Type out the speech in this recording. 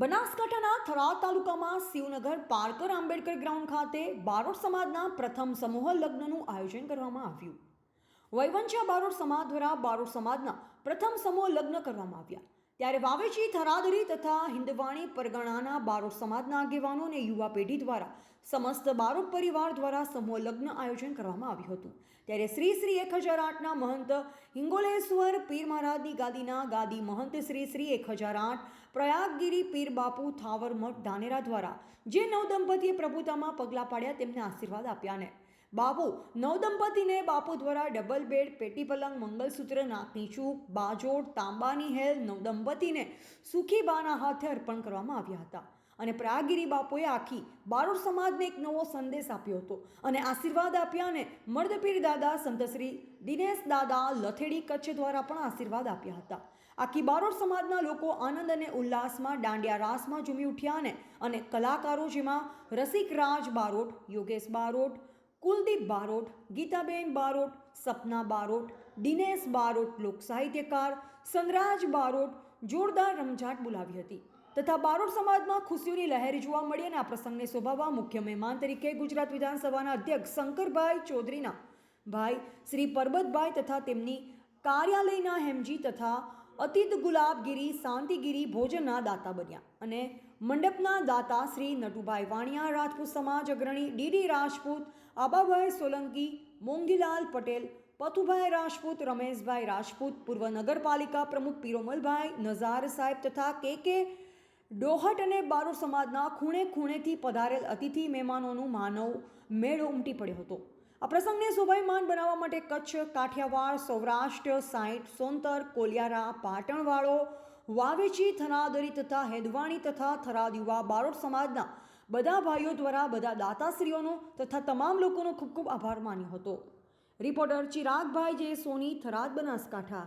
બનાસકાંઠાના થરાદ તાલુકામાં શિવનગર પારકર આંબેડકર ગ્રાઉન્ડ ખાતે બારોટ સમાજના પ્રથમ સમૂહ લગ્નનું આયોજન કરવામાં આવ્યું. વૈવંશા બારોટ સમાજ દ્વારા બારોટ સમાજના પ્રથમ સમૂહ લગ્ન કરવામાં આવ્યા. ત્યારે વાવેચી થરાદરી તથા હિંદવાણી પરગણાના બારોટ સમાજના આગેવાનો અને યુવા પેઢી દ્વારા સમસ્ત બારોટ પરિવાર દ્વારા સમૂહ લગ્ન આયોજન કરવામાં આવ્યું હતું. ત્યારે શ્રી શ્રી એક હજાર આઠના મહંત હિંગોલેશ્વર પીર મહારાજની ગાદીના ગાદી મહંત શ્રી શ્રી એક હજાર આઠ પ્રયાગગીરી પીર બાપુ થાવર મઠ ધાનેરા દ્વારા જે નવદંપતીએ પ્રભુતામાં પગલાં પાડ્યા તેમને આશીર્વાદ આપ્યા બાબુ નવદંપતીને બાપુ દ્વારા ડબલ બેડ, પેટી પલંગ, મંગલસૂત્ર નાકની બાજોડ, તાંબાની હેલ નવદંપતીને સુખી બાના હાથે અર્પણ કરવામાં આવ્યા હતા. અને પ્રાગીરી બાપુએ આખી બારોડ સમાજને એક નવો સંદેશ આપ્યો હતો અને આશીર્વાદ આપ્યા અને મર્દપીર દાદા સંતશ્રી દિનેશ દાદા, લથેડી કચ્છ દ્વારા પણ આશીર્વાદ આપ્યા હતા. આખી બારોડ સમાજના લોકો આનંદ અને ઉલ્લાસમાં, દાંડિયા રાસમાં ઝૂમી ઉઠ્યા અને કલાકારો જેમાં રસિક રાજ બારોટ, યોગેશ બારોટ કુલદીપ બારોટ, ગીતાબેન બારોટ, સપના બારોટ, દિનેશ બારોટ લોકસાહિત્યકાર સનરાજ બારોટ જોરદાર રમઝાટ બોલાવી હતી. તથા બારોટ સમાજમાં ખુશીઓની લહેર જોવા મળી અને આ પ્રસંગને શોભાવવા મુખ્ય મહેમાન તરીકે ગુજરાત વિધાનસભાના અધ્યક્ષ શંકરભાઈ ચૌધરીના ભાઈ શ્રી પરબતભાઈ તથા તેમની કાર્યાલયના હેમજી તથા અતિત ગુલાબગીરી, શાંતિગીરી ભોજનના દાતા બન્યા અને મંડપના દાતા શ્રી નટુભાઈ વાણિયા, રાજપૂત સમાજ અગ્રણી ડીડી રાજપૂત, આબાભાઈ સોલંકી, મોંઘીલાલ પટેલ, પથુભાઈ રાજપૂત, રમેશભાઈ રાજપૂત, પૂર્વ નગરપાલિકા પ્રમુખ પીરોમલભાઈ નઝાર સાહેબ તથા કે કે ડોહટ અને બારો સમાજના ખૂણે ખૂણેથી પધારેલ અતિથિ મહેમાનોનું માનવ મેળો ઉમટી પડ્યો હતો. આ પ્રસંગને શોભાયમાન બનાવવા માટે કચ્છ, કાઠિયાવાડ, સૌરાષ્ટ્ર, સાઈઠ, સોનતર, કોલિયારા, પાટણવાળો, વાવેચી થરાદરી તથા હેદવાણી તથા થરાદ યુવા બારોટ સમાજના બધા ભાઈઓ દ્વારા બધા દાતાશ્રીઓનો તથા તમામ લોકોનો ખૂબ ખૂબ આભાર માન્યો હતો. રિપોર્ટર ચિરાગભાઈ જે સોની થરાદ બનાસકાંઠા.